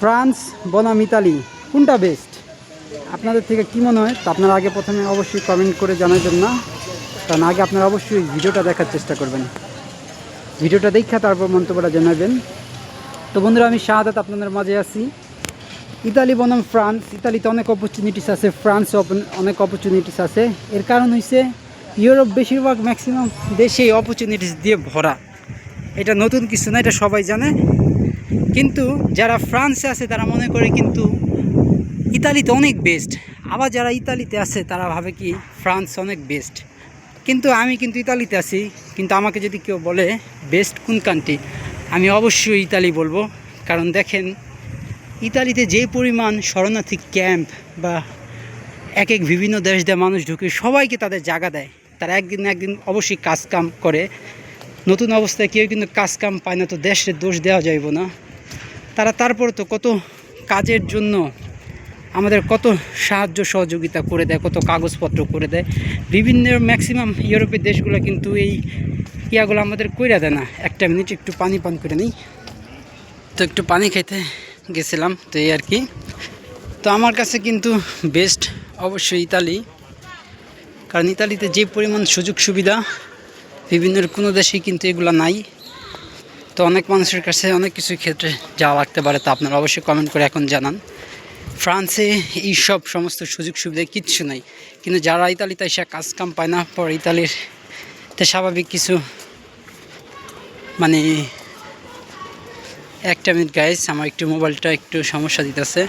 France, বনাম, Italy, কোনটা best আপনাদের থেকে কী মনে হয়? তা আপনারা আগে প্রথমে অবশ্যই কমেন্ট করে জানাবেন না। কারণ আগে আপনারা অবশ্যই ভিডিওটা দেখার চেষ্টা করবেন। ভিডিওটা দেখা তারপর মন্তব্যটা জানাবেন। তো বন্ধুরা, আমি শাহাদাত আপনাদের মাঝে আছি। ইতালি, বনাম, ফ্রান্স। ইতালিতে অনেক অপরচুনিটিস আছে। ফ্রান্সে অনেক অপরচুনিটিস আছে। এর কারণ হইছে, ইউরোপ বেশিরভাগ ম্যাক্সিমাম দেশে অপরচুনিটিস দিয়ে ভরা। এটা নতুন কিছু না, এটা সবাই জানে। কিন্তু যারা ফ্রান্সে আছে, তারা মনে করে কিন্তু ইতালিতে অনেক বেস্ট আবার যারা ইতালিতে আছে, তারা ভাবে কি ফ্রান্স অনেক বেস্ট কিন্তু আমি কিন্তু ইতালিতে আছি, কিন্তু আমাকে যদি কেউ বলে বেস্ট কোন কান্ট্রি আমি অবশ্যই ইতালি বলব। কারণ দেখেন, ইতালিতে যে পরিমাণ শরণার্থী ক্যাম্প বা এক এক বিভিন্ন দেশ দিয়ে মানুষ ঢুকে, সবাইকে তাদের জায়গা দেয়। তারা একদিন একদিন অবশ্যই কাজ কাম করে। নতুন অবস্থায় কেউ কিন্তু কাজ কাম পায় না, তো দেশের দোষ দেওয়া যাইব না। তারা তারপর তো কত কাজের জন্য আমাদের কত সাহায্য সহযোগিতা করে দেয়, কত কাগজপত্র করে দেয়। বিভিন্ন ম্যাক্সিমাম ইউরোপের দেশগুলো কিন্তু এই ইয়াগুলো আমাদের কইরা দেয় না। একটা মিনিট একটু পানি পান করে নিই। তো একটু পানি খেতে গেছিলাম, তো এই আর কি। তো আমার কাছে কিন্তু বেস্ট অবশ্যই ইতালি। কারণ ইতালিতে যে পরিমাণ সুযোগ সুবিধা বিভিন্ন কোনো দেশেই কিন্তু এগুলো নাই। তো অনেক মানুষের কাছে অনেক কিছু ক্ষেত্রে যাওয়া লাগতে পারে তা আপনারা অবশ্যই কমেন্ট করে এখন জানান। ফ্রান্সে এই সব সমস্ত সুযোগ সুবিধা কিচ্ছু নাই। কিন্তু যারা ইতালিতে এসে কাজ কাম পায় না, পর ইতালির তে স্বাভাবিক কিছু মানে একটা মিনিট গাইস আমার একটু মোবাইলটা একটু সমস্যা দিতেছে।